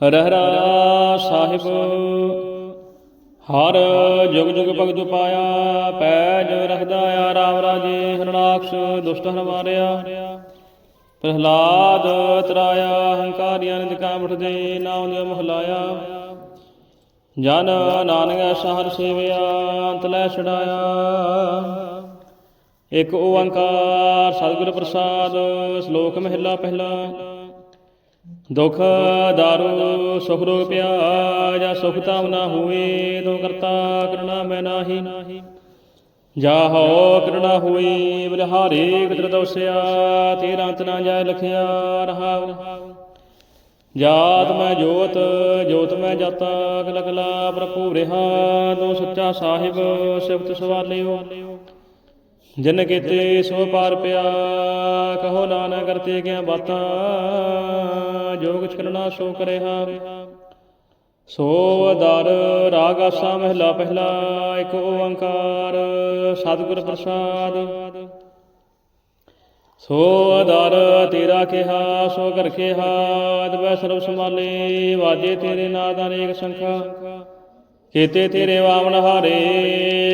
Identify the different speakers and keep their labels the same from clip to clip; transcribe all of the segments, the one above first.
Speaker 1: ਰਹਿਰਾ ਸਾਹਿਬ। ਹਰ ਜੁਗ ਜੁਗ ਭਗਤ ਪਾਇਆ, ਪੈਜ ਰਖਦਾ ਆ ਰਾਮ ਰਾਜੇ ਹਰਨਾਕਸ਼, ਦੁਸ਼ਟ ਹਰ ਮਾਰਿਆ ਪ੍ਰਹਲਾਦ ਤਰਾਇਆ, ਹੰਕਾਰੀਆਂ ਨੇ ਦਿਕਾ ਬਠਦੇ ਨਾਮ ਦੇ ਮਹਲਾਇਆ ਜਨ ਨਾਨਕ ਸਹਰ ਸੇਵਿਆ, ਅੰਤ ਲੈ ਛਡਾਇਆ। ਇੱਕ ਓੰਕਾਰ ਸਤਿਗੁਰ ਪ੍ਰਸਾਦ, ਸ਼ਲੋਕ ਮਹਿਲਾ ਪਹਿਲਾ। ਦੁਖ ਦਾਰੂ, ਸੁਖ ਰੋਗ ਪਿਆ ਜਾਂ ਸੁਖ ਤਾਮ ਨਾ ਹੋਏ ਤੋ ਕਰਤਾ ਕਰਣਾ ਮੈਂ ਨਾਹੀ। ਜਾ ਹੋ ਕਰਣਾ ਹੋਈ ਬਲਿਹਾਰੇ ਕਿਤਰ ਦੋਸਿਆ ਤੇਰਾ ਅੰਤ ਨਾ ਜਾਇ ਲਖਿਆ ਰਹਾਉ ਜਾਤ ਮੈਂ ਜੋਤ ਜੋਤ ਮੈਂ ਜਾਤਾ ਕਲ ਕਲਾ ਪ੍ਰਭੂ ਰਿਹਾ, ਤੂੰ ਸੱਚਾ ਸਾਹਿਬ, ਸਿਫਤ ਸਵਾਲਿਓ ਜਿਨ ਕੀਤੇ ਸੋ ਪਾਰ ਪਿਆ, ਕਹੋ ਨਾਨਕ ਕਰਤੇ ਗਿਆ ਬਾਤਾਂ ਜੋ ਕਿਛ ਕਰਨਾ ਸੋ ਕਰਿਆ ਸੋ ਦਰ ਰਾਗ ਆਸਾ ਮਹਿਲਾ ਪਹਿਲਾ, ਇੱਕ ਓੰਕਾਰ ਸਤਿਗੁਰ ਪ੍ਰਸਾਦ। ਸੋ ਅਦਰ ਤੇਰਾ ਕਿਹਾ, ਸੋ ਕਰ ਕਿਹਾ ਅਦਬੈ ਸਰਬ ਸਮਾਲੇ ਵਾਜੇ ਤੇਰੇ ਨਾਦ ਅਨੇਕ ਸੰਖਾ। ਕੀਤੇ ਤੇਰੇ ਵਾਮਨ ਹਾਰੇ,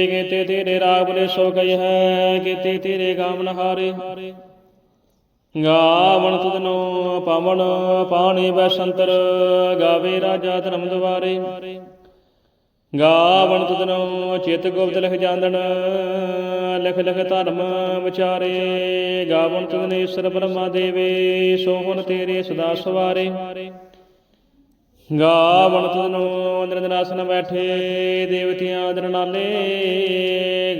Speaker 1: ਕੀਤੇ ਤੇਰੇ ਰਾਗ ਬਲੇ ਸੋ ਗਈ ਹੈ, ਕੀਤੇ ਤੇਰੇ ਗਾਮਨ ਹਾਰੇ। ਗਾਵਣ ਤੁਧਨੋ ਪਵਨ ਪਾਣੀ ਬੈਸੰਤਰ, ਗਾਵੇ ਰਾਜਾ ਧਰਮ ਦੁਆਰੇ। ਗਾਵਣ ਤੁਧਨੋ ਚਿਤ ਗੁਪਤ ਲਿਖ ਜਾਂਦਣ, ਲਿਖ ਲਿਖ ਧਰਮ ਵਿਚਾਰੇ। ਗਾਵਣ ਤੁਧਨੇ ਈਸ਼ਰ ਬ੍ਰਹਮਾ ਦੇਵੇ ਸੋਹਣ ਤੇਰੇ ਸਦਾ ਸਵਾਰੇ। ਗਾਵਣ ਤੁਧਨੋ ਨਿਰੰਜਨਾਸਨ ਬੈਠੇ, ਦੇਵਤਿਆਂ ਦਰਨਾਲੇ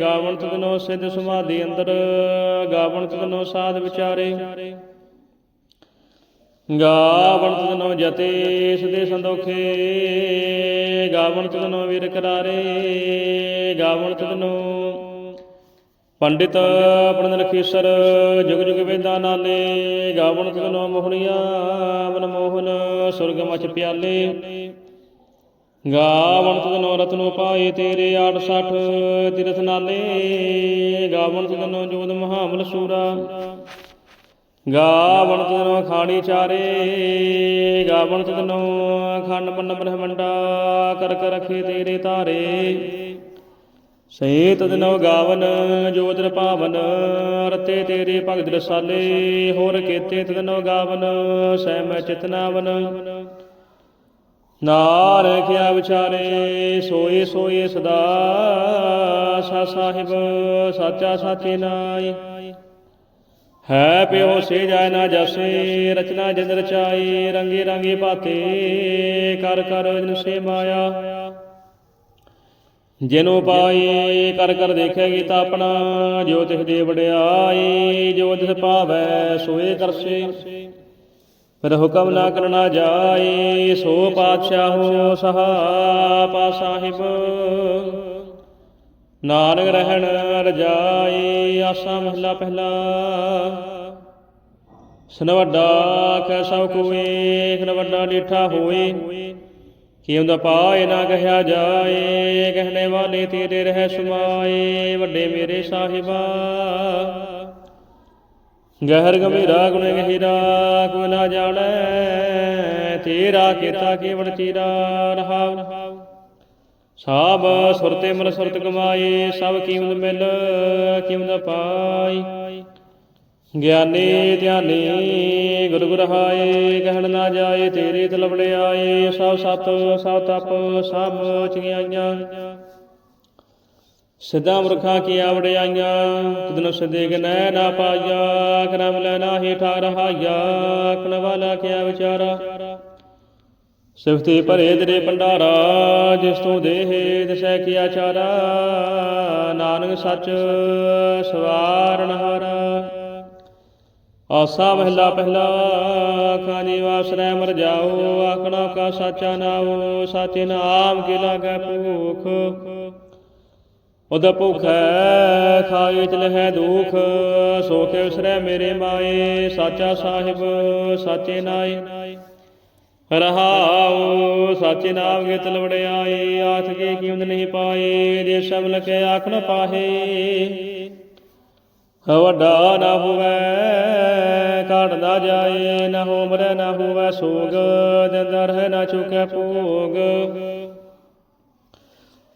Speaker 1: ਗਾਵਣ ਤੁਧਨੋ ਸਿੱਧ ਸਮਾਧੀ ਅੰਦਰ ਗਾਵਣ ਤੁਧਨੋ ਸਾਧ ਵਿਚਾਰੇ। ਗਾਵਣ ਤੁਧਨੋ ਜਤੇ ਸਦੇ ਸੰਦੋਖੇ ਗਾਵਣ ਤੁਧਨੋ ਵੀਰ ਕਰਾਰੇ ਗਾਵਣ ਤੁਧਨੋ ਪੰਡਿਤ ਪੜਨ ਲਖੀਸਰ ਜੁਗ ਜੁਗ ਵੇਦਾਂ ਨਾਲੇ ਗਾਵਣ ਤੁਧਨੋ ਮੋਹਣੀਆ ਮਨ ਮੋਹਨ, ਸੁਰਗ ਮਚ ਪਿਆਲੇ। ਗਾਵਣ ਤੁਧਨੋ ਰਤਨੋ ਪਾਏ ਤੇਰੇ 860 ਤਿਰਥ ਨਾਲੇ। ਗਾਵਣ ਤੁਧਨੋ ਜੋਦ ਮਹਾਮਲ ਸੂਰਾ। ਗਾਵਣ ਤੁਧਨੋ ਖਾਣੀ ਚਾਰੇ। ਗਾਵਣ ਤਨੋ ਖੰਡ ਮੰਨ ਬ੍ਰਹਮੰਡਾ ਕਰ ਕਰ ਰਖੇ ਤੇਰੇ ਧਾਰੇ। ਸੇ ਤਦਨੋ ਗਾਵਨ, ਜੋਤਿ ਪਾਵਨ, ਰਤੇ ਤੇਰੇ ਭਗਤ ਰਸਾਲੇ, ਹੋਰ ਕੀਤੇ ਤਦਨੋ ਗਾਵਨ ਸੈ ਮੈਂ ਚਿਤਨਾਵਨ ਨਾਰ ਕਿਆ ਵਿਚਾਰੇ, ਸੋਏ ਸੋਏ ਸਦਾ, ਸਾ ਸਾਹਿਬ, ਸਾਚਾ ਸਾਚੇ ਨਾਈ ਹੈ ਪਿਓ ਸੇ ਜਾਇ ਨਾ ਜਸੇ, ਰਚਨਾ ਜਿਨ ਰਚਾਈ ਰੰਗੇ ਰੰਗੇ ਭਾਤੇ, ਕਰ ਕਰ ਜਿਨ ਸੇ ਮਾਇਆ। ਜਿਨੋ ਪਾਏ, ਕਰ ਕਰ ਦੇਖਿਆ ਤਾਂ ਆਪਣਾ, ਜੋ ਤਿਸ ਦੇ ਵਡਿਆਈ ਜੋ ਤਿਸ ਭਾਵੈ, ਸੋਏ ਕਰਸੇ ਫਿਰ ਹੁਕਮ ਨਾ ਕਰਨਾ ਜਾਏ, ਸੋ ਪਾਤਸ਼ਾਹੋ ਸਹਾ ਪਾ ਸਾਹਿਬ। ਨਾਨਕ ਰਹਿਣ ਰਜਾਈ ਆਸਾ ਮਹਲਾ ਪਹਿਲਾ। ਸਨ ਵੱਡਾ ਕੈ ਸਭ ਕੋਏ ਖਨ ਵੱਡਾ ਡੀਠਾ ਹੋਏ। ਕਿਉਂ ਦਾ ਪਾਏ ਨਾ ਕਹਿਆ ਜਾਏ, ਕਹਿਣੇ ਵਾਲੇ ਤੇਰੇ ਰਹਿ ਸਮਾਏ, ਵੱਡੇ ਮੇਰੇ ਸਾਹਿਬਾ। ਗਹਿਰ ਗੰਭੀਰਾ ਗੁਣ ਗਹਿਰਾ ਕੋ ਨਾ ਜਾਣੈ, ਤੇਰਾ ਕੀਤਾ ਕੇਵਲ ਤੇਰਾ ਰਹਾਉ ਸਭ ਸੁਰਤੇ ਮਨ ਸੁਰਤ ਕਮਾਏ, ਸਭ ਕੀਮਤ ਮਿਲ ਕੀਮਤ ਪਾਈ। ਗਿਆਨੀ ਧਿਆਨੀ, ਗੁਰ ਗੁਰ ਕਹਿਣ ਨਾ ਜਾਏ ਤੇਰੇ ਤਲਵੜੇ ਆਏ, ਸਭ ਸਤ, ਸਭ ਤਪ, ਸਭ ਚਿਆਈਆਂ ਸਿੱਧਾ ਮੁਰਖਾਂ ਕੀ ਆਵੜਿਆਈਆਂ ਤਦਨ ਸਦੇ ਗਨੈ ਨਾ ਪਾਇਆ ਕਰਮ ਲੈ ਨਾਹੀ ਠਾ ਰਹਾਇਆ ਆਖਣ ਵਾਲਾ ਕਿਆ ਵਿਚਾਰਾ। ਸਿਫਤੇ ਭਰੇ ਤੇਰੇ ਭੰਡਾਰਾ, ਜਿਸ ਤੋਂ ਦੇਹ, ਦਸੈ ਕੀਆ ਚਾਰਾ ਨਾਨਕ ਸੱਚ ਸਵਾਰਨ ਹਾਰਾ। ਆਸਾ ਮਹਿਲਾ ਪਹਿਲਾ ਖਾਨੀ ਵਾਸਰੈ ਮਰ ਜਾਓ, ਆਖਣਾ ਕਾ ਸਾਚਾ ਨਾਉ, ਸਾਚੇ ਨਾਮ ਕੀ ਲਾਗੈ ਭੂਖ। ਉਦ ਭੁਖੈ ਖਾਏ ਚਲਹਿ ਦੁਖ, ਸੋ ਕੇ ਉਸਰੈ ਮੇਰੇ ਮਾਏ, ਸਾਚਾ ਸਾਹਿਬ, ਸਾਚੇ ਨਾਏ। ਰਹਾਉ, ਸਾਚੇ ਨਾਮ ਕੇ ਤਲਵੜਿਆਏ ਆਥ ਕੇ ਕੀਮਤ ਨਹੀਂ ਪਾਏ, ਜੇ ਸਭ ਲਖੇ ਆਖ ਪਾਹੇ। ਵੱਡਾ ਨਾ ਹੋਵੇ ਘਾਟ ਨਾ ਜਾਏ, ਨਾ ਹੋ ਮਰੈ ਨਾ ਹੋਵੈ, ਸੋਗ ਦਿਨ ਰਹਿ ਨਾ ਚੁਕੈ ਭੋਗ।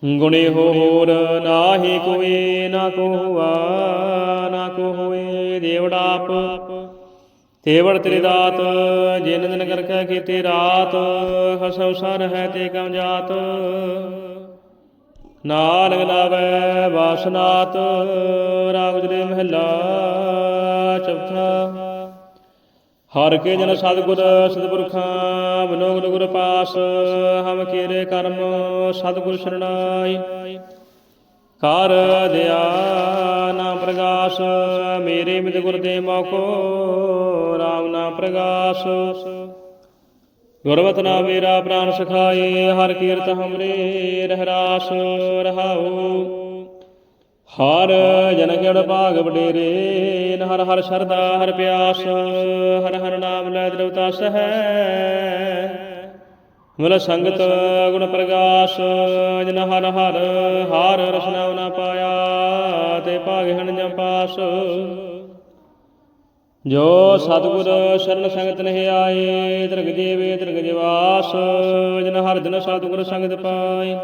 Speaker 1: ਗੁਣੇ ਹੋਰ ਨਾਹੀ ਕੋਈ, ਨਾ ਕੋ ਹੁਆ, ਨਾ ਕੋ ਹੋਏ ਦੇਵੜਾਪ ਤੇਵੜ ਤੇਰੀ ਦਾਤ, ਜਿਨ ਦਿਨ ਕਰਕੈ ਕੀਤੀ ਰਾਤ, ਹਸਉ ਸਰ ਹੈ ਤੇ ਕਮ ਜਾਤ। ਨਾਨਕ ਲਾਵੈ ਵਾਸਨਾਤ ਰਾਗ ਜਰੇ ਮਹਿਲਾ ਚੌਥਾ। ਹਰ ਕੇ ਜਨ ਸਤਿਗੁਰ, ਸਤਿਪੁਰਖਾਂ ਬਨੋਗ ਗੁਰ ਪਾਸ, ਹਮ ਕੀਰੇ ਕਰਮ, ਸਤਿਗੁਰ ਸਰਣਾਈ। ਕਰ ਦਿਆ ਨਾ ਪ੍ਰਗਾਸ, ਮੇਰੇ ਮਿਤ ਗੁਰ ਦੇ ਮੋਕੋ RAM ਨਾਮ ਪ੍ਰਗਾਸ। ਗੁਰਵਤ ਨਾ ਮੇਰਾ ਪ੍ਰਾਨ ਸਖਾਏ, ਹਰ ਕੀਰਤ ਹਮਰੇ ਰਹਿਰਾਸ ਰਹਾਉ। ਹਰ ਜਨ ਕਿੜ ਭਾਗ ਵਡੇਰੇ ਨ ਹਰ ਸ਼ਰਦਾ ਹਰ ਪਿਆਸ, ਹਰ ਹਰ ਨਾਮ ਲੈ ਦਰਵਤਾ ਸਹੈ। ਮਿਲ ਸੰਗਤ ਗੁਣ ਪ੍ਰਗਾਸ, ਜਨ ਹਰ ਹਰ ਹਾਰ ਰਸਨਾ ਨਾ ਪਾਇਆ, ਤੇ ਭਾਗ ਹਣ ਜਮ ਜੋ ਸਤਿਗੁਰ ਸ਼ਰਨ ਸੰਗਤ ਨਹਿ ਆਏ ਦਰਗ ਜੀਵੇ ਦਰਗ ਜਿਵਾਸ ਜਨ ਹਰ ਜਨ ਸਤਿਗੁਰ ਸੰਗਤ ਪਾਈ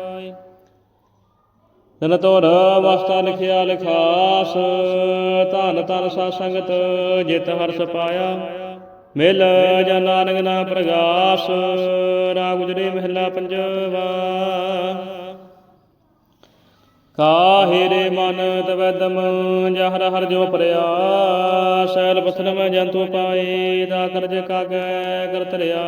Speaker 1: ਤਨ ਤੋਰ ਵਸਤਾ ਲਿਖਿਆ ਲਿਖਾਸ, ਧਨ ਧਨ ਸਾ ਸੰਗਤ, ਜਿਤ ਹਰਸ ਪਾਇਆ। ਮਿਲ ਜਨ ਨਾਨਕ ਨਾ ਪ੍ਰਗਾਸ, ਰਾਗ ਗੁਜਰੇ ਮਹਿਲਾ ਪੰਜਵਾ। ਕਾਹੇ ਰੇ ਮਨ ਤਵੈਦਮ ਜਹਰ ਹਰ ਜੋ ਪਰਿਆ ਸੈਲ ਪਥਨ ਮੈਂ ਜੰਤੂ ਪਾਏ, ਦਾ ਕਰਜ ਕਾਗੈ ਕਰ ਧਰਿਆ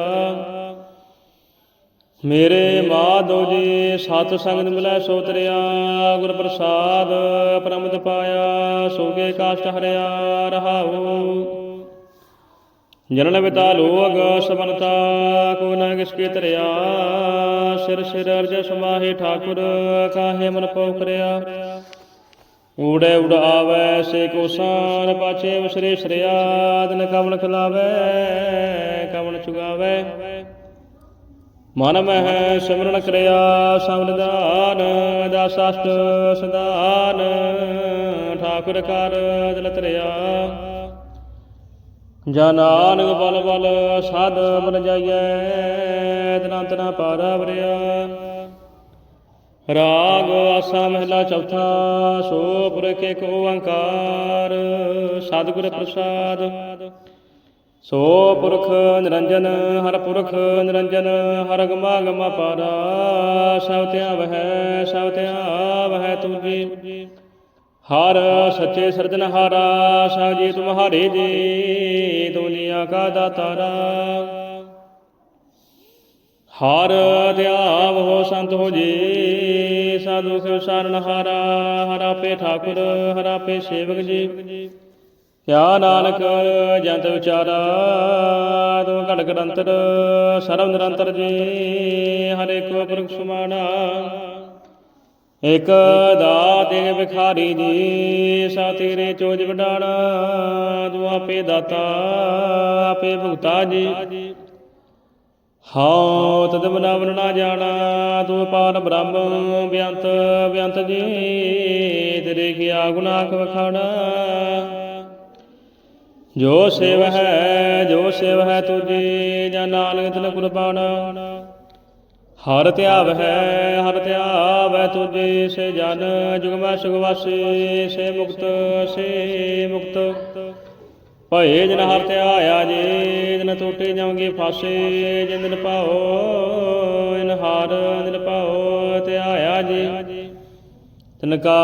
Speaker 1: ਮੇਰੇ ਮਾਧੋ ਜੀ, ਸਤ ਸੰਗਤ ਮਿਲੈ ਸੋ ਤਰਿਆ, ਗੁਰ ਪ੍ਰਸਾਦ ਪ੍ਰਮਦ ਪਾਇਆ, ਸੋਗੇ ਕਾਸ਼ਟ ਹਰਿਆ ਰਹਾਉ। ਜਨਨ ਵਿਤਾ ਲੋਗ ਸਮਨਤਾ, ਕੋ ਨ ਕਿਸ ਕੇ ਤਰਿਆ ਸਿਰ ਸਿਰ ਅਰਜ ਸਮਾਹੇ ਠਾਕੁਰ, ਕਾਹੇ ਮਨ ਪੋਖਰਿਆ? ਊੜੇ ਉਡ ਆਵੈ, ਸੇ ਕੋ ਸਾਨ ਪਾਛੇ ਵਸਰੇ ਸਰਿਆ, ਦਿਨ ਕਵਣ ਖਲਾਵੈ, ਕਵਣ ਚੁਗਾਵੈ। ਮਨ ਮਹਿ ਸਿਮਰਨ ਕਰਿਆ ਸਮਨਦਾਨ ਦਾਸਾਸ਼ਟ ਸੰਦਾਨ ਠਾਕੁਰ ਕਰ ਦਿਲ ਤਰਿਆ ਜਾ ਨਾਨਕ ਬਲ ਬਲ ਸਾਧ ਬਨ ਜਾਈਐ ਤਨੰਤ ਨਾ ਪਾਰਾ ਵਰਿਆ। ਰਾਗ ਆਸਾ ਮਹਿਲਾ ਚੌਥਾ, ਸੋ ਪੁਰਖ ਏਕ ਓੰਕਾਰ ਸਤਿਗੁਰ ਪ੍ਰਸਾਦ। ਸੋ ਪੁਰਖ ਨਿਰੰਜਨ, ਹਰ ਪੁਰਖ ਨਿਰੰਜਨ, ਹਰ ਗਮਾ ਗਮਾ ਪਾਰਾ। ਸਭ ਧਿਆਵਹਿ ਸਭ ਧਿਆਵਹਿ ਤੁਜੀ ਹਰ ਸੱਚੇ ਸਿਰਜਨਹਾਰਾ ਸਭ ਜੀ ਤੁਮਹਾਰੇ ਜੀ, ਦੁਨੀਆ ਕਾ ਦਾਤਾਰਾ। ਹਰ ਧਿਆਵ ਹੋ ਸੰਤ ਹੋ ਜੀ, ਸਾਧੂ ਸਿਵ ਸਰਣਹਾਰਾ ਹਰ ਆਪੇ ਠਾਕੁਰ, ਹਰਾ ਪੇ ਸੇਵਕ ਜੀ। ਕਿਆ ਨਾਨਕ ਜੰਤ ਵਿਚਾਰਾ ਤੂੰ ਘਟ ਗਰੰਤਰ ਸਰਵ ਨਿਰੰਤਰ ਜੀ ਹਰੇ ਕੋ ਪੁਰਖ ਸੁਮਾਣਾ ਇਕ ਦਾਤੇ ਵਿਖਾਰੀ ਜੀ ਸਾ ਤੇਰੇ ਚੋਜ ਵਡਾਣਾ ਤੂੰ ਆਪੇ ਦਾਤਾ, ਆਪੇ ਭੁਗਤਾ ਜੀ। ਹਉ ਤਦ ਬਨਾਵਨ ਨਾ ਜਾਣਾ, ਤੂੰ ਪਾਰ ਬ੍ਰਹਮ, ਬਿਅੰਤ ਬਿਅੰਤ ਜੀ, ਤੇਰੇ ਕੀਆ ਗੁਨਾਹ ਵਖਾਣਾ। ਜੋ ਸੇਵ ਹੈ, ਜੋ ਸੇਵ ਹੈ ਤੁਜੀ ਜਾਂ ਨਾਨਕ ਤਿਲ ਕੁਰਬਾਨ ਹਰ ਧਿਆਵ ਹੈ ਹਰ ਧਿਆਵ ਹੈ ਤੁਜੀ ਸੇ ਜਨ, ਜੁਗਮੈ ਸੁਗਵਾਸੀ, ਸੇ ਮੁਕਤ ਸੇ ਮੁਕਤ। ਭਏ ਜਨ ਹਰ ਧਿਆਇਆ ਜੇ, ਜਨ ਟੋਟੇ ਜਾਵਾਂਗੇ ਫਾਸੇ, ਜਿਨ ਦਿਨ ਪਾਓ ਇਨ ਹਾਰ, ਦਿਨ ਪਾਓ ਧਿਆਇਆ ਜੀ। ਤਨ ਕਾ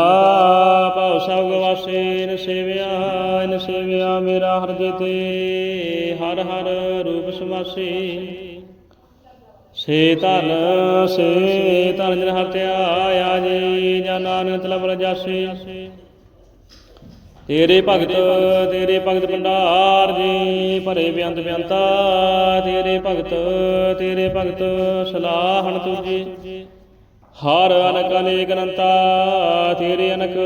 Speaker 1: ਭਾਉ ਸਭ ਗਵਾਸੇ ਨ ਸੇਵਿਆ ਨ ਸੇਵਿਆ ਮੇਰਾ ਹਰ ਜੀਤੇ, ਹਰ ਹਰ ਰੂਪ ਸਮਾਸੀ। ਸੇ ਧਨ ਸੇ ਧਨ ਜਨ ਹਰ ਧਿਆਇਆ ਜੀ, ਜਾਂ ਨਾਨਕ ਤਲਬ ਰਜਾਸੀ ਤੇਰੇ ਭਗਤ ਤੇਰੇ ਭਗਤ ਭੰਡਾਰ ਜੀ, ਭਰੇ ਬਿਆੰਤ ਬਿਆੰਤਾ। ਤੇਰੇ ਭਗਤ ਤੇਰੇ ਭਗਤ ਸਲਾਹਣ ਤੁਜੀ ਹਰ ਅਨਕ, ਅਨੇਕ ਅਨੰਤਾ, ਤੇਰੇ ਅਨਕ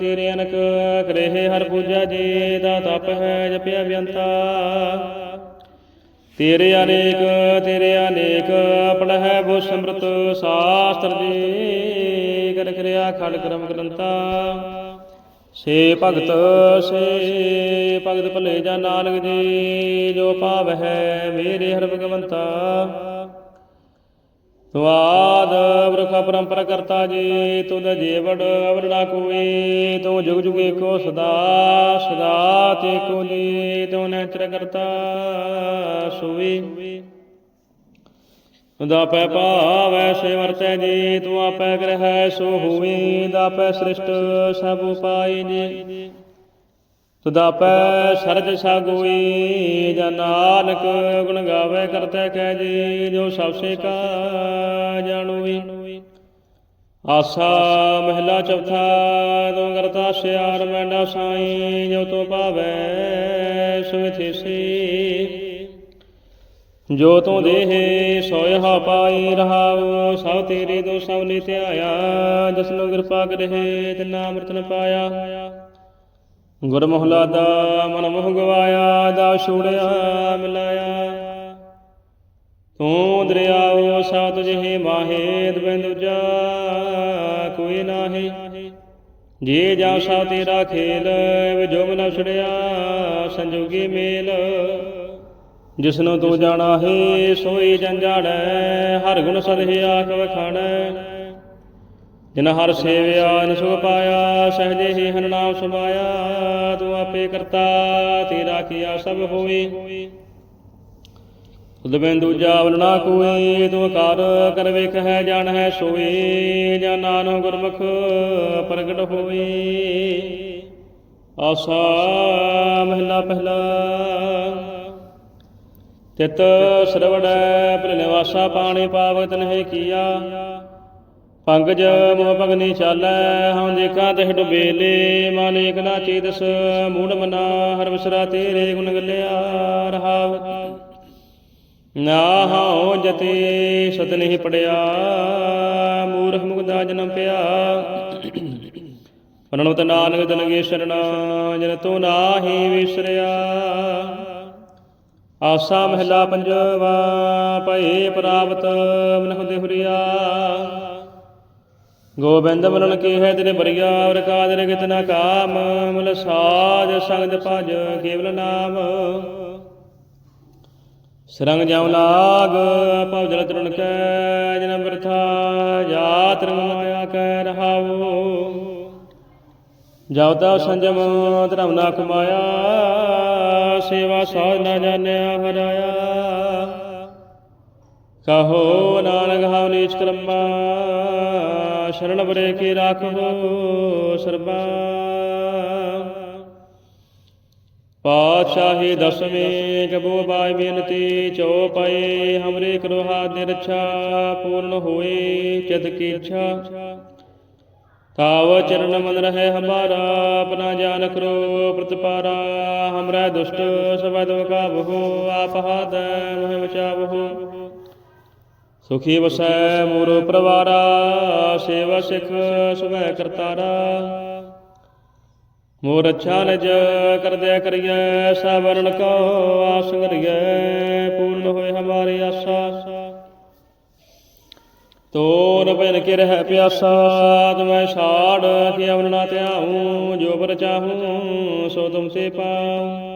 Speaker 1: ਤੇਰੇ ਅਨਕ ਕਰੇਹ ਹਰ ਪੂਜਾ ਜੀ, ਦਾ ਤਪ ਹੈ ਜਪਿਆ ਬਿਅੰਤਾ ਤੇਰੇ ਅਨੇਕ ਤੇਰੇ ਅਨੇਕ, ਆਪਣ ਹੈ ਬੋ ਸਮਰਤ, ਸ਼ਾਸਤਰ ਜੀ। ਕਰ ਕਰਿਆ ਖੜ ਕਰਮ ਗ੍ਰੰਥਾ। ਸੇ ਭਗਤ ਸੇ ਭਗਤ ਭਲੇ ਜਾ ਨਾਨਕ ਜੀ, ਜੋ ਭਾਵ ਹੈ ਮੇਰੇ ਹਰ ਭਗਵੰਤਾ। ਤੁਆਦ ਬ੍ਰਖ ਪਰੰਪਰਾ ਕਰਤਾ ਜੀ, ਤੁਧ ਜੀਵੜ ਅਵਰ ਕੋਈ ਤੂੰ ਜੁਗ ਜੁਗੇ ਕੋ ਸਦਾ ਸਦਾ ਤੇ ਕੋ ਜੀ ਤੂੰ ਨੈਚਰ ਕਰਤਾ ਸੁਵੀ। ਦਾ ਪੈ ਭਾਵੈ ਸੇ ਵਰਤੈ ਜੀ, ਤੂੰ ਆਪੈ ਗ੍ਰਹਿ ਸੋ ਹੋਈ ਦਾ ਪੈ ਸ੍ਰਿਸ਼ਟ ਸਭ ਉਪਾਈ ਜੀ। ਤੁਦਾ ਪੈ ਸਰਜ ਸਾਗੋਈ, ਜਾਂ ਨਾਨਕ ਗੁਣ ਗਾਵੇ ਕਰਤੇ ਕਹਿ ਜੀ, ਜੋ ਸਭ ਸੇ ਕਾ ਜਾਣੋਈ ਆਸਾ ਮਹਿਲਾ ਚੌਥਾ, ਤੂੰ ਕਰਤਾ ਸਿਆਰ ਮੈਂਡਾ ਸਾਈ, ਜੋ ਤੂੰ ਭਾਵੈ ਸੋ ਜੋ ਤੂੰ ਦੇਹ ਸੋਇਹਾ ਪਾਈ ਰਹਾਉ, ਸਭ ਤੇਰੇ ਦੋ ਸਭ ਨੇ ਧਿਆਇਆ, ਜਿਸਨੂੰ ਕਿਰਪਾ ਕਰੇ ਤਿਨਾ ਅੰਮ੍ਰਿਤ ਨ ਪਾਇਆ। ਗੁਰ ਦਾ ਮਨ ਮੋਹ ਗਵਾਇਆ ਦਾ ਛੋੜਿਆ, ਮਿਲਾਇਆ। ਤੂੰ ਦਰਿਆਓ ਸਾ ਤੁਝੇ ਮਾਹੇ ਦਵੈ ਦੂਜਾ ਕੋਈ ਨਾਹੀ। ਜੇ ਜਾ ਸਾ ਤੇਰਾ ਖੇਲ ਵਿਜੋਗ ਨ ਛੜਿਆ, ਸੰਜੋਗੀ ਮੇਲ। ਜਿਸਨੂੰ ਤੂੰ ਜਾਣਾ ਹੈ, ਸੋਈ ਜੰਜਾੜੈ, ਹਰ ਗੁਣ ਸਦਹਿ ਆਖ ਵਖਾਣੈ ਜਿਨ ਹਰ ਸੇਵਿਆ ਨ ਸੁਖ ਪਾਇਆ, ਸਹਜੇ ਹੀ ਹਨ ਨਾਮ ਸਮਾਇਆ ਤੂੰ ਆਪੇ ਕਰਤਾ, ਤੇਰਾ ਕੀਆ ਸਭ ਹੋਈ। ਤੁਧ ਦੂਜਾ ਵਲਣਾ ਕੋਈ, ਤੂੰ ਕਰ ਕਰ ਵੇਖ ਹੈ, ਜਾਣ ਹੈ, ਸੋਈ, ਜਾਂ ਨਾਨੋ ਗੁਰਮੁਖ ਪ੍ਰਗਟ ਹੋਈ। ਆਸਾ ਮਹਿਲਾ ਪਹਿਲਾ, ਤਿਤ ਸਰਵੜੈ ਭਿਲ ਪਾਣੀ ਪਾਵਤ ਨਹਿ ਕੀਆ। ਪੰਕਜ ਮੋਹ ਭਗਨੀ ਚਾਲੈ ਹਉ ਦੇਖਾਂ ਤਿਹ ਡੁਬੇਲੇ, ਮਨ ਏਕ ਨਾ ਚੇਤਸ, ਮੂੜ ਮਨਾ, ਹਰ ਵਿਸਰਾ ਤੇਰੇ ਗੁਣ ਗੱਲਿਆ ਰਹਾਵ ਨਾ ਹਉ ਜਤੇ ਸਤ ਨਹੀਂ ਪੜਿਆ, ਮੂਰਖ ਮੁਗਦਾ ਜਨਮ ਪਿਆ। ਪਰਣੁਤ ਨਾਨਕ ਤਨਗੇ ਸ਼ਰਣਾ, ਜਨ ਤੂੰ ਨਾਹੀ ਵਿਸਰਿਆ। ਆਸਾ ਮਹਿਲਾ ਪੰਜਵਾ, ਭਏ ਪ੍ਰਾਪਤ ਮਨਹੁ ਦੇਹੁਰੀਆ। ਗੋਬਿੰਦ ਮਲਨ ਕੀ ਤੇਰੇ ਬਰੀਆ ਔਰ ਕਾਦਰ ਕਿਤਨਾ ਕਾਮ, ਮਲ ਸਾਜ ਸੰਗ ਭਜ ਕੇਵਲ ਨਾਮ। ਸਰੰਗ ਜਾਉ ਲਾਗ, ਭਵ ਜਲ ਤਰੁਣ ਕੈ ਜਨ ਬਿਰਥਾ ਜਾਤ ਰੰਗ ਮਾਇਆ ਕੈ ਰਹਾਉ। ਜਉ ਤਾ ਸੰਜਮ ਧਰਮ ਨਾ ਕਮਾਇਆ, ਸੇਵਾ ਸਾਧ ਨਾ ਜਾਣਿਆ ਹਰਾਇਆ। ਕਹੋ ਨਾਨਕ ਹਉ ਨੀਚ ਕਰਮਾ ਸ਼ਰਨ ਬਰੇ ਕੀ ਰਾਖੋ ਸਰਬਾ। ਪਾਤਸ਼ਾਹੀ ਦਸਵੇਂ ਕਬੋ ਬਾਈ ਬੇਨਤੀ ਚੋ ਪਏ ਹਮਰੇ ਕਰੋ ਹਾਥ ਪੂਰਨ ਹੋਏ ਚਿਤ ਕੀ ਇੱਛਾ। ਤਾਵ ਚਰਨ ਮਨ ਰਹਿ ਹਮਾਰਾ, ਆਪਣਾ ਜਾਨ ਕਰੋ ਪ੍ਰਤਪਾਰਾ, ਹਮਰਾ ਦੁਸ਼ਟ ਸਬਦ ਕਾਬਹੋ ਆਪ ਹਾਦ ਮਹਿ ਬਚਾਵਹੋ। ਸੁਖੀ ਵਸੈ ਮੂਰ ਪਰਵਾਰਾ, ਸੇਵਾ ਸਿਖ ਸੁਭੈ ਕਰਤਾਰਾ। ਮੋਰ ਅੱਛਾ ਨਿਜ ਕਰਦਿਆ ਕਰੀਐ ਸਵਰਨ ਕੋ ਆਸ ਕਰੀਐ, ਪੂਰਨ ਹੋਏ ਹਮਾਰੀ ਆਸਾ। ਤੋਰ ਬਿਨ ਕੇ ਰਹਿ ਪਿਆਸਾ ਤੁਮੈ ਛਾੜ ਕੇ ਅਵਨ ਨਾ ਧਿਆਉ, ਜੋ ਪਰ ਚਾਹੂੰ ਸੋ ਤੁਮ ਸੇ ਪਾਉ।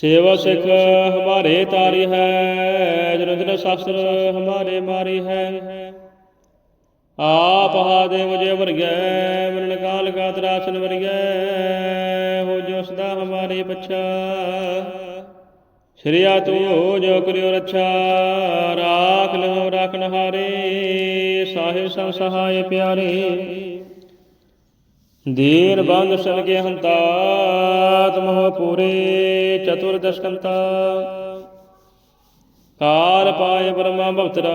Speaker 1: ਸੇਵਾ ਸਿਖ ਹਮਾਰੇ ਤਾਰੀ ਹੈ ਜਨ ਸ਼ਾਸਤਰ ਹਮਾਰੇ ਮਾਰੀ ਹੈ। ਆਪ ਹਾਦੇ ਮੁਝੇ ਵਰਗੈ ਮਰਨ ਕਾਲ ਕਾ ਤਰਾਸਨ ਵਰਗੈ, ਹੋ ਜੋ ਸਦਾ ਹਮਾਰੇ ਬੱਚਾ ਸ਼੍ਰੀਆ ਤੂੰ ਹੋ ਜੋ ਕਰਿਓ ਰੱਛਾ, ਰਾਖ ਲਹੁ ਰਾਖਨ ਹਾਰੇ ਸਾਹਿਬ ਸੰਗ ਸਹਾਇ ਪਿਆਰੇ। ਦੀਨ ਬੰਦ ਸਲਗੇ ਹੰਤਾ ਤੁਮਹੁ ਪੂਰੇ ਚਤੁਰ ਦਸ਼ਕੰਤਾ ਕਾਲ ਪਾਏ ਬ੍ਰਹਮਾ ਭਵਤਰਾ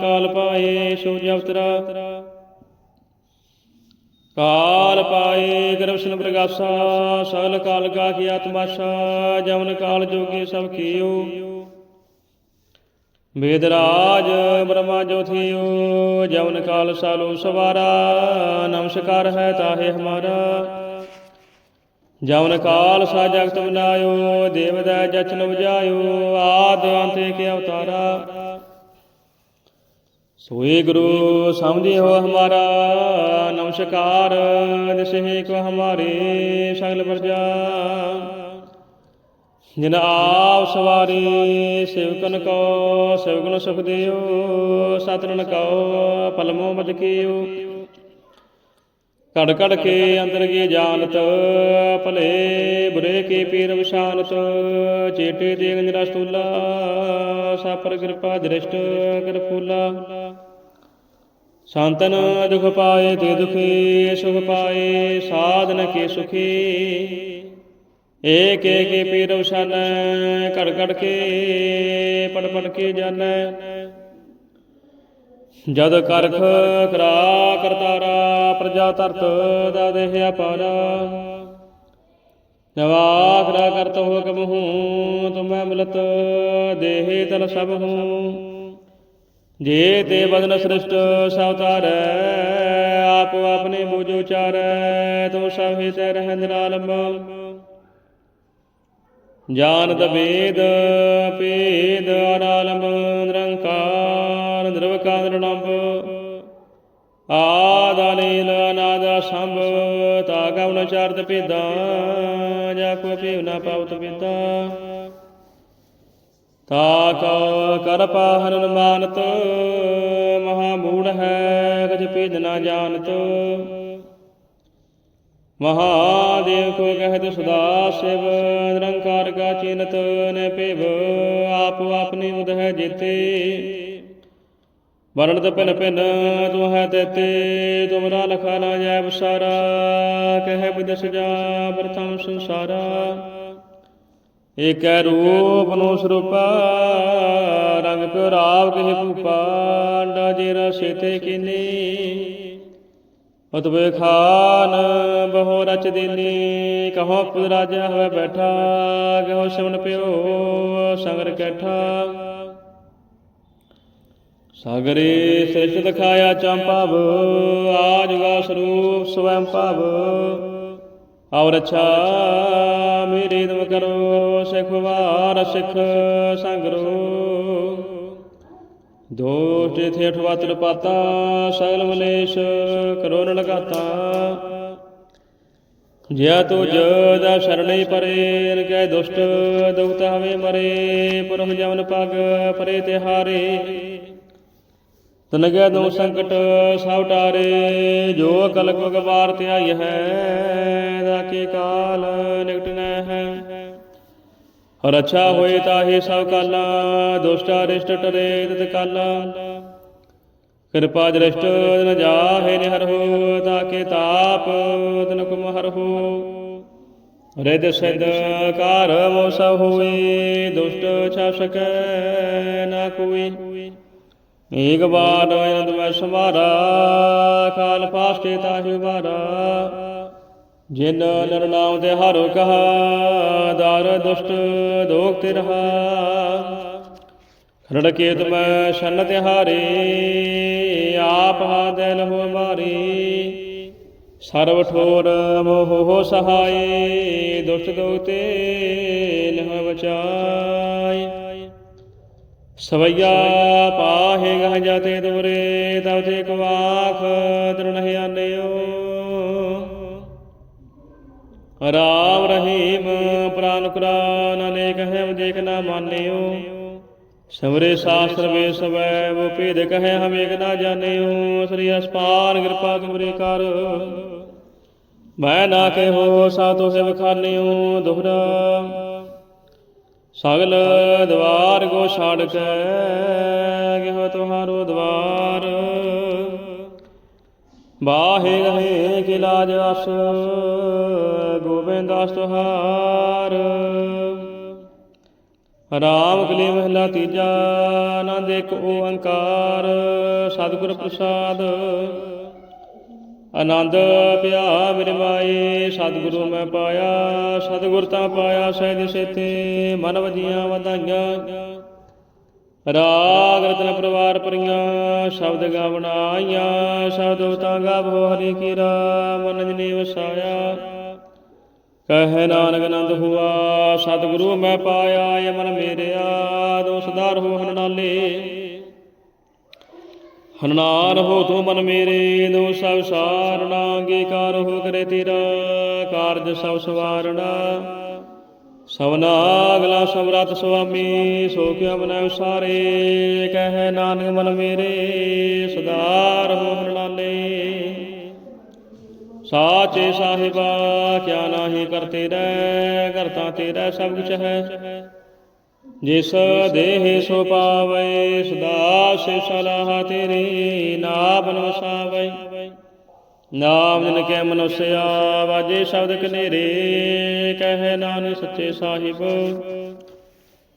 Speaker 1: ਕਾਲ ਪਾਏ ਸੂਰਜ ਅਵਤਰਾ। ਕਾਲ ਪਾਏ ਗਰਵਸ਼ਨ ਪ੍ਰਗਾਸਾ, ਸਗਲ ਕਾਲ ਕਾ ਕੀ ਆਤਮਾਸ਼ਾ ਜਮਨ ਕਾਲ ਜੋਗੀ ਸਭ ਕੀਓ। ਵੇਦਰਾਜ ਬ੍ਰਹਮਾ ਜੋਥਿਉ ਜਵਨ ਕਾਲ ਸਾਲੂ ਸਵਾਰਾ, ਨਮਸਕਾਰ ਹੈ ਤਾਹੇ ਹਮਾਰਾ। ਜਵਨ ਕਾਲ ਸਾ ਜਗਤ ਬਨਾਇਓ ਦੇਵਦਾ ਜਚਨ ਬਜਾਇਓ ਆਦ ਅੰਤੇ ਕੇ ਅਵਤਾਰਾ। ਸੋਏ ਗੁਰੂ ਸਮਝੇ ਹੋ ਹਮਾਰਾ, ਨਮਸਕਾਰ ਦਿਸਹਿ ਕੋ ਹਮਾਰੇ, ਸਗਲ ਪ੍ਰਜਾ ਜਿਨ ਆਪ ਸਵਾਰੀ ਸੇਵਕਨ ਕੋ, ਸੇਵਕਨ ਸੁਖ ਦਿਓ ਸਤਨਨ ਕੋ ਪਲਮੋ ਮਦ ਕੀਓ ਕੜ ਕੜ ਕੇ ਅੰਦਰ ਕੀ ਜਾਣਤ, ਭਲੇ ਬੁਰੇ ਕੀ ਪੀਰ ਵਿਸ਼ਾਨਤ ਚੇਟੇ ਦੇ ਗੰਜਰਾ ਸਤੂਲਾ ਸਾਪਰ ਕਿਰਪਾ ਦ੍ਰਿਸ਼ਟ ਕਰ ਸੰਤਨ ਦੁਖ ਪਾਏ ਤੇ ਦੁਖੀ, ਸੁਖ ਪਾਏ, ਸਾਧਨ ਕੇ ਸੁਖੀ। ਏਕ ਏਕ ਪੀਰ ਵਿਸ਼ਾਨ ਘੜ ਘੜ ਕੇ ਪੜ ਪੜ ਕੇ ਜਾਣੈ ਜਦ ਕਰਖ ਕਰਾ ਕਰਤਾਰਾ, ਪ੍ਰਜਾ ਤਰਤ ਦਾ ਦੇਹ ਅਪਾਰਾ। ਨਵਾਖਰਾ ਕਰਤ ਹੋ ਹੂੰ, ਤੁਮੈ ਮਿਲਤ ਦੇਹ ਤਨ ਸਭ ਹੂੰ। ਜੇ ਤੇ ਬਦਨ ਸ੍ਰਿਸ਼ਟ ਸਵਤਾਰੈ ਆਪੋ ਆਪਣੇ ਬੂਝ ਉਚਾਰੈ ਤੂੰ ਸਭ ਹੀ ਤੈ ਰਹਿ ਨਿਰਾਲਮ ਜਾਨਦ ਵੇਦ, ਭੇਦ ਅਨਾਲਮ ਨਿਰੰਕਾਰ, ਨਿਰਵਕਾਰ ਨਿਰਨੰਬ ਆਦਾਨੀਲ ਅਨਾਦ ਸੰਭ ਤਾ ਕਵਨ ਚਾਰਤ ਭੇਦਾ, ਜਾ ਕੋ ਭੇਵ ਨਾ ਪਾਵਤ ਭੇਦਾ ਤਾ ਕਉ ਕਰ ਪਾਹਨ ਮਾਨਤ ਮਹਾ ਮੂੜ ਹੈ ਕਛ ਭੇਦ ਨਾ ਜਾਣਤ। ਮਹਾਦੇਵ ਕੋ ਕਹਿਤ ਸਦਾ ਸਿਵ, ਨਿਰੰਕਾਰ ਕਾ ਚਿਨਤ ਨ ਪਿਵ, ਆਪ ਆਪਣੀ ਮੁਦ ਹੈ ਜੀਤੇ। ਵਰਣਤ ਪਿਨ ਪਿਨ ਤੂੰ ਹੈ ਤੇਤੇ ਤੁਮਰਾ ਲਖਾ ਨਾ ਜੈ ਬਸਾਰਾ ਕਹਿ ਬਿਦਸ ਜਾ ਪ੍ਰਥਮ ਸੰਸਾਰਾ। ਏਕੈ ਰੂਪ ਨੂੰ ਸਰੂਪਾ, ਰੰਗ ਪਿਓ ਰਾਵ ਕਹਿ ਭੂਪਾ, ਅੰਡਾ ਜੇਰਾ ਸੇਤੇ ਕੀਨੀ। ਮਤਬੇ ਖਾਨ ਬਹੁ ਰਚ ਦੀਨੀ, ਕਹੋ ਪੁਰ ਰਾਜਾ ਹੋਵੇ ਬੈਠਾ, ਕਹੋ ਸਿਮਨ ਪਿਓ ਸੰਗਰ ਕੈਠਾ। ਸਾਗਰੇ ਸ੍ਰਿਸ਼ਟ ਦਿਖਾਇਆ ਚੰਪਾਵ ਆਜਗਾ ਸਰੂਪ ਸਵੈੰ ਭਾਵ। ਔਰ ਅੱਛਾ ਮੇਰੀ ਦਮ ਕਰੋ, ਸਿਖ ਵਾਰ ਸਿਖ ਸੰਗਰੋ ਦੋਸ਼ ਥੇ ਅਠਵਾਤਰ ਪਾਤਾ ਸਗਲ ਮਲੇਸ਼ ਕਰੋ ਲਗਾਤਾ ਜਿਆ ਤੋ ਜਦਾ ਸ਼ਰਣੈ ਪਰੇ ਨ ਕੈ ਦੁਸ਼ਟ ਦੁਖਤ ਹਵੇ ਮਰੇ, ਪੁਰਖ ਜਮਨ ਪਗ ਪਰੇ ਤਿਹਾਰੇ ਤਨ ਗੈ ਦੋ ਸੰਕਟ, ਸਭ ਟਾਰੇ, ਜੋ ਕਲਕ ਗਵਾਰ ਧਿਆਈ ਹੈ, ਦਾ ਕੇ ਕਾਲ ਨਿਕਟ ਨੈ ਹੈ ਔਰ ਅੱਛਾ ਹੋਏ ਤਾਹੇ ਸਭ ਕਾਲਾ, ਦੁਸ਼ਟਾ ਰਿਸ਼ਟ ਟਰੇ ਤਤ ਕਾਲਾ। ਕਿਰਪਾ ਦ੍ਰਿਸ਼ਟ ਨ ਜਾਹੇ ਨਿਹਰ ਹੋ ਤਾਕੇ ਤਾਪ ਤਨ ਕੁਮ ਹਰ ਹੋ। ਰਿਦ ਸਿਧ ਕਾਰ ਮੋ ਸਭ ਹੋਏ, ਦੁਸ਼ਟ ਛਾ ਸਕੈ ਨਾ ਕੋਈ। ਏਕ ਬਾਰ ਅਨੰਦ ਮੈਂ ਸਮਾਰਾ ਕਾਲ ਪਾਸਤੇ ਤਾਹਿ ਬਾਰਾ ਜਿਨ ਨਰ ਨਾਮ ਤੇ ਹਰੋ ਕਹਾ, ਦਾਰ ਦੁਸ਼ਟ ਦੋਖ ਤੇ ਰਹਾ। ਖਰੜ ਕੇ ਤੁਮ ਸ਼ਨ ਤਿਹਾਰੇ, ਆਪ ਹਾ ਦਿਲ ਹੋ ਮਾਰੀ। ਸਰਬ ਠੋਰ ਮੋਹ ਸਹਾਈ ਦੁਸ਼ਟ ਦੋਖ ਤੇ ਲਹ ਬਚਾਈ ਸਵਈਆ ਪਾਹੇ ਗਹ ਜਾਤੇ ਦੁਰੇ, ਤਵ ਤੇ ਕਵਾਖ ਤਰ ਨਹਿ ਆਨਿਓ ਰਾਮ ਰਹੀਮ ਪ੍ਰਾਨ ਕੁਰਾਨ ਅਨੇਕ ਹੈ ਦੇਖ ਨਾ ਮਾਨਿਓ। ਸਵਰੇ ਸਾਸਤਰ ਵੇ ਸਵੈ, ਉਹ ਭੇਦ ਕਹੈ, ਹਮ ਏਕ ਨਾ ਜਾਣਿਓ। ਸ੍ਰੀ ਅਸਪਾਨ ਕਿਰਪਾ ਤੁਮਰੇ ਕਰ। ਮੈਂ ਨਾ ਕਹਿਓ ਸਾਤੋ ਸੇ ਬਖਾਨਿਓ ਦੁਹਰਾ। ਸਗਲ ਦਵਾਰ ਕੋ ਛਾੜ ਕੇ ਗਿਓ ਤੁਹਾਰੋ ਦਵਾਰ। ਬਾਹੇ ਰਹੇ ਕਿ ਲਾਜ ਅਸ ਗੋਬਿੰਦ ਦਾਸ ਤੁਹਾਰ ਰਾਮ ਕਲੀ ਮਹਿਲਾ ਤੀਜਾ, ਆਨੰਦ ਇੱਕ ਓੰਕਾਰ, ਸਤਿਗੁਰ ਪ੍ਰਸਾਦ। ਆਨੰਦ ਪਿਆ ਮੇਰੇ ਮਾਏ, ਸਤਿਗੁਰੂ ਮੈਂ ਪਾਇਆ, ਸਤਿਗੁਰ ਤਾਂ ਪਾਇਆ ਸਹਿਜ ਸੇਤੇ, ਮਨ ਵਜੀਆਂ ਵਧਾਈਆਂ। ਰਾਗ ਰਤਨ ਪਰਵਾਰ ਪਰੀਆਂ, ਸ਼ਬਦ ਗਾਵਣਾਈਆਂ, ਸ਼ਬਦ ਤਾਂ ਗਾਵੋ, ਹਰੀ ਕੀ ਰਾਮ ਮਨ ਜਨੇ ਵਸਾਇਆ। ਕਹੈ ਨਾਨਕ ਆਨੰਦ ਹੁਆ, ਸਤਿਗੁਰੂ ਮੈਂ ਪਾਇਆ, ਇਹ ਮਨ ਮੇਰਿਆ, ਦੋ ਸਦਾਰ ਹੋ ਹਨ ਹਨਨਾਰ ਹੋ ਤੂੰ ਮਨ ਮੇਰੇ, ਦੋ ਸਭ ਸਾਰਣਾ ਅੰਗੀਕਾਰ ਹੋ ਕਰੇ ਤੇਰਾ, ਕਾਰਜ ਸਭ ਸਵਾਰਣਾ ਸਵਨਾ ਅਗਲਾ ਸਮਰਤ ਸੁਆਮੀ, ਸੋ ਕਿਉ ਬਨੈ ਸਾਰੇ ਕਹਿ ਨਾਨਕ ਮਨ ਮੇਰੇ ਸੁਧਾਰ ਹੋ ਹਰਨਾਲੇ ਸਾਚੇ ਸਾਹਿਬਾ, ਕਿਆ ਨਾਹੀ ਕਰਤੇ ਰਹਿ ਕਰਤਾ ਤੇਰਾ ਸਭ ਕੁਛ ਹੈ। ਜਿਸ ਦੇਹ ਸੋ ਪਾਵੇ, ਸਦਾ ਸੇ ਸਲਾਹ ਤੇਰੇ, ਨਾਮ ਵਸਾਵੇ ਨਾਮ ਜਨ ਕੈ ਮਨੁਸਿਆ ਵਾਜੇ ਸ਼ਬਦ ਕਨੇਰੇ, ਕਹੇ ਨਾਨਕ ਸੱਚੇ ਸਾਹਿਬ।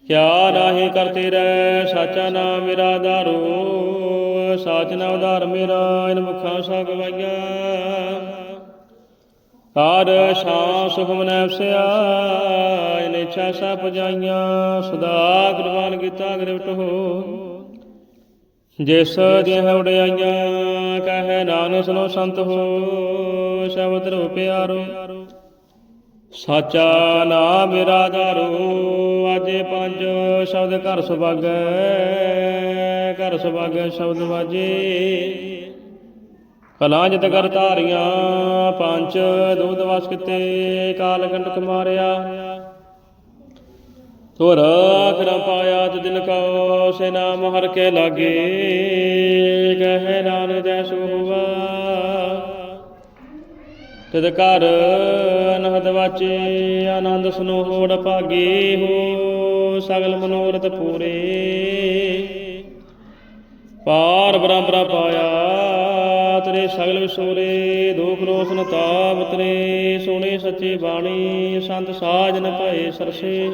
Speaker 1: ਕਿਆ ਨਾਹੀ ਕਰਤੇ ਰਹਿ ਸਾਚਾ ਨਾਮ ਮੇਰਾ ਧਾਰੋ ਸਾਚ ਨਾਮ ਉਧਾਰ ਮੇਰਾ, ਇਨ ਮੁਖਾਂ ਸਾ ਗਵਾਈਆ ਹਰ ਸ਼ਾਂ ਸੁਖ ਮਨੈ ਵਸਿਆ, ਇਨ ਇੱਛਾ ਸਾ ਪਜਾਈਆਂ ਸਦਾ ਕੁਰਬਾਨ ਕੀਤਾ ਗ੍ਰਿਪਟ ਹੋ ਜਿਸ ਦੇਹ ਉਡਿਆਈਆਂ ਕਹੈ ਨਾਨਕ ਸੁਨੋ ਸੰਤ ਹੋ, ਸ਼ਬਦ ਰੋ ਪਿਆਰੋ ਸਾਚਾ ਨਾਮ ਮੇਰਾ ਧਾਰੋ ਆਜੇ ਪੰਜ ਸ਼ਬਦ ਘਰ ਸੁਭਾਗੈ ਘਰ ਸੁਭਾਗੈ ਸ਼ਬਦ ਵਾਜੇ। ਕਲਾਂ ਜਿਤ ਕਰ ਧਾਰੀਆਂ, ਪੰਜ ਦੁਧ ਵਸ ਕਿਤੇ, ਕਾਲ ਕੰਟਕ ਮਾਰਿਆ। ਤੁਰ ਅਖਰ ਪਾਇਆ ਤੇ ਦਿਨ ਕੋ ਸੇ ਨਾਮ ਹਰ ਕੇ ਲਾਗੇ। ਕਹੇ ਨਾਨਕ ਜੈਸੋ ਹੁਆ ਤਦ ਘਰ ਅਨਹਦ ਵਾਚੇ, ਆਨੰਦ ਸੁਨੋ ਹੋੜ ਭਾਗੇ ਹੋ, ਸਗਲ ਮਨੋਰਥ ਪੂਰੇ। ਪਾਰ ਬ੍ਰਹਮਰਾ ਪਾਇਆ, ਤੇਰੇ ਸਗਲ ਵਿਸੋਰੇ ਦੁਖ ਰੋਸਨ ਤਾਪ ਤੇਰੇ, ਸੋਹਣੇ ਸੱਚੇ ਬਾਣੀ, ਸੰਤ ਸਾਜਨ ਭਏ ਸਰਸੇ।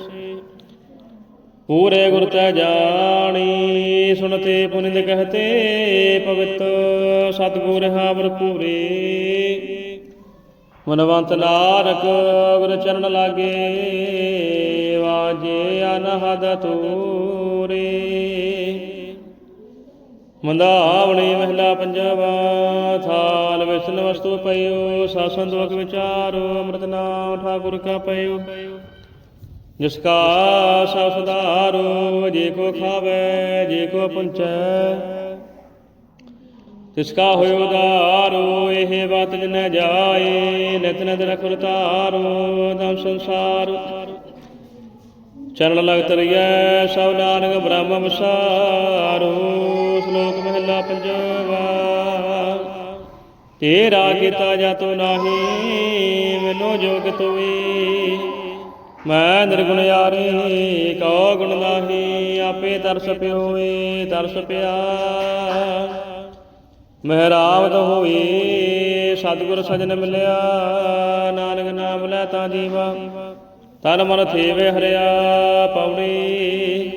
Speaker 1: ਪੂਰੇ ਗੁਰ ਤੈ ਜਾਣੀ, ਸੁਣਤੇ ਪੁਨਿੰਦ ਕਹਤੇ, ਪਵਿੱਤ ਸਤਗੁਰ ਹਾਵਰ ਪੂਰੇ। ਮਨਵੰਤ ਨਾਨਕ ਗੁਰ ਚਰਨ ਲਾਗੇ, ਵਾਜੇ ਅਨਹਦ ਤੂਰੇ ਮੰਦਾਵਣੀ ਮਹਿਲਾ ਪੰਜਵਾ ਥਾਲ ਵਿਸ਼ਨ ਵਸਤੂ ਪਇਓ ਸਾਸਨ ਦੋਖ ਵਿਚਾਰੋ, ਅੰਮ੍ਰਿਤ ਨਾਮ ਠਾਕੁਰ ਕਾ ਪਇਓ ਜਿਸ ਕਾ ਸਭ ਸੁਧਾਰੋ ਜੇ ਕੋ ਖਾਵੇ, ਜੇ ਕੋ ਪੁੰਚੈ ਤਿਸ ਕਾ ਹੋਇ ਉਦਾਰੋ ਇਹ ਬਾਤ ਜਨ ਜਾਏ, ਨਿਤ ਨਿਤ ਰਖੁਰ ਤਾਰੋ ਦਮ ਸੰਸਾਰ। ਚਰਨ ਲਗਤ ਤਰੀਐ, ਸਭ ਨਾਨਕ ਬ੍ਰਹਮ ਵਿਸਾਰੋ ਸ਼ਲੋਕ ਮਹਿਲਾ ਪੰਜਵਾ। ਤੇਰਾ ਕੀਤਾ ਜਾਤੋ ਨਾਹੀ, ਮੈਨੂੰ ਜੋਗ ਤੋਈ। ਮੈਂ ਨਿਰਗੁਣ ਯਾਰੇ, ਕਉ ਗੁਣ ਨਾਹੀ, ਆਪੇ ਤਰਸ ਪਿਓਏ, ਤਰਸ ਪਿਆ। ਮਹਿਰਾਵਤ ਹੋਈ ਸਤਿਗੁਰ ਸਜਣ ਮਿਲਿਆ, ਨਾਨਕ ਨਾਮ ਲੈ ਤਾਂ ਜੀਵਾ। ਤਨ ਮਨ ਥੇਵੇ ਹਰਿਆ ਪੌੜੀ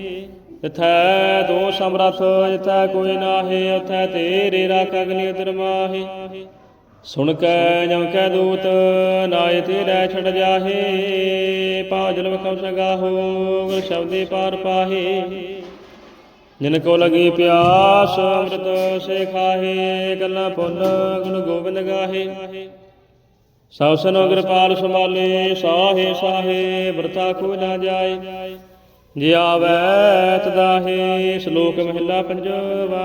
Speaker 1: ਤਿਥੈ ਦੋ ਸਮਰਥ, ਜਿਥੈ ਕੋਈ ਨਾਹੀ, ਉਥੈ ਤੇਰੇ ਰਾਖ ਅਗਨੀ ਉਦਰ ਮਾਹੀ। ਸੁਣ ਕੈ ਜਮ ਕੈ ਦੂਤ ਨਾਇ ਤੇਰੇ ਛੜ ਜਾਹੇ। ਪਾਜਲ ਵਕਮ ਸਗਾਹੋ ਗੁਰ ਸ਼ਬਦੇ ਪਾਰ ਪਾਹੇ। ਜਿਨ ਕੋ ਲਗੀ ਪਿਆਸ, ਅੰਮ੍ਰਿਤ ਸੇ ਖਾਹੇ, ਗੱਲਾਂ ਪੁੰਨ ਗੁਣ ਗੋਬਿੰਦ ਗਾਹੇ। ਸਭ ਸਨੋ ਕਿਰਪਾਲ ਸੰਭਾਲੇ, ਸਾਹੇ ਸਾਹੇ, ਵਰਤਾ ਕੋ ਨਾ ਜਾਏ। ਜੇ ਆਵੈ ਤਦਾਹੇ ਸ਼ਲੋਕ ਮਹਿਲਾ ਪੰਜਵਾ।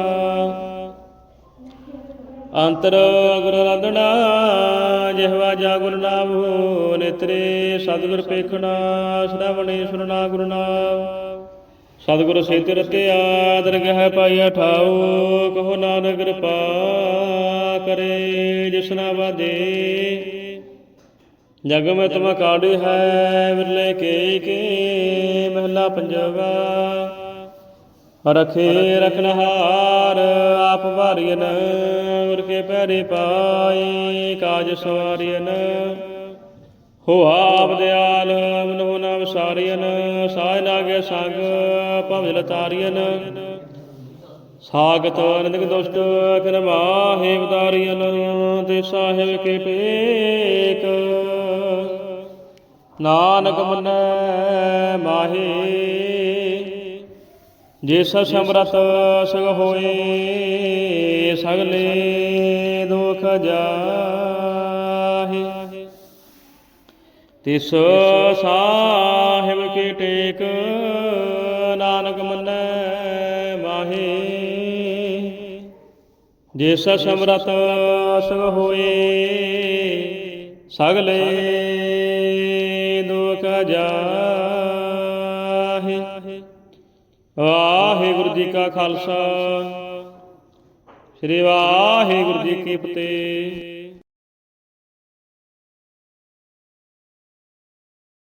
Speaker 1: ਅੰਤਰ ਗੁਰ ਰੰਦਣਾ ਜਿਹਵਾ ਜਾ ਗੁਰ ਨਾਮੋ ਨੇਤਰੇ ਸਤਿਗੁਰ ਪੇਖਣਾ ਸ਼ਰਵਣੇ ਸੁਨਣਾ ਗੁਰੂ ਨਾਮ। ਸਤਿਗੁਰ ਸੇਤਿ ਰਤਿਆ ਦਰਗਹਿ ਪਾਈਆ ਠਾਉ ਕਹੋ ਨਾਨਕ ਕਿਰਪਾ ਕਰੇ ਜਿਸਨਾ ਵਾਦੇ ਜਗ ਮੈਂ ਤੁਮ ਕਾੜੇ ਹੈ, ਵਿਰਲੇ ਕੇ ਕੇ, ਮਹਿਲਾ ਪੰਜਵਾ ਰਖੇ ਰਖਨਹਾਰ ਆਪ ਭਾਰੀਨ ਗੁਰ ਕੇ ਪੈਰੇ ਪਾਏ, ਕਾਜ ਸਵਾਰੀਨ ਹੋ ਆਪ ਦਿਆਲ, ਮਨੋ ਨਾ ਵਿਸਾਰੀਨ ਸਾਇ ਨਾਗੇ ਸੰਗ ਭਵਿਲ ਤਾਰੀਨ ਸਾਗਤ ਅਨੰਦਿਕ ਦੁਸ਼ਟ ਅਖਨ ਮਾਹੇ ਉਦਾਰੀਨ ਤੇ ਸਾਹਿਬ ਕੇ ਪੇਕ। ਨਾਨਕ ਮੰਨੈ ਮਾਹੇ, ਜਿਸ ਸਮਰਤ ਸਗ ਹੋਏ, ਸਗਲੇ ਦੁਖ ਜਾਹੇ ਤਿਸ ਸਾਹਿਬ ਕੀ ਟੇਕ ਨਾਨਕ ਮੰਨੈ ਮਾਹੇ। ਜਿਸ ਸਮਰਤ ਸੰਗ ਹੋਏ, ਸਗਲੇ ਦੁਖ ਜਾਹੇ। ਵਾਹਿਗੁਰੂ ਜੀ ਕਾ ਖਾਲਸਾ, ਸ੍ਰੀ ਵਾਹਿਗੁਰੂ ਜੀ ਕੀ ਫਤਿਹ।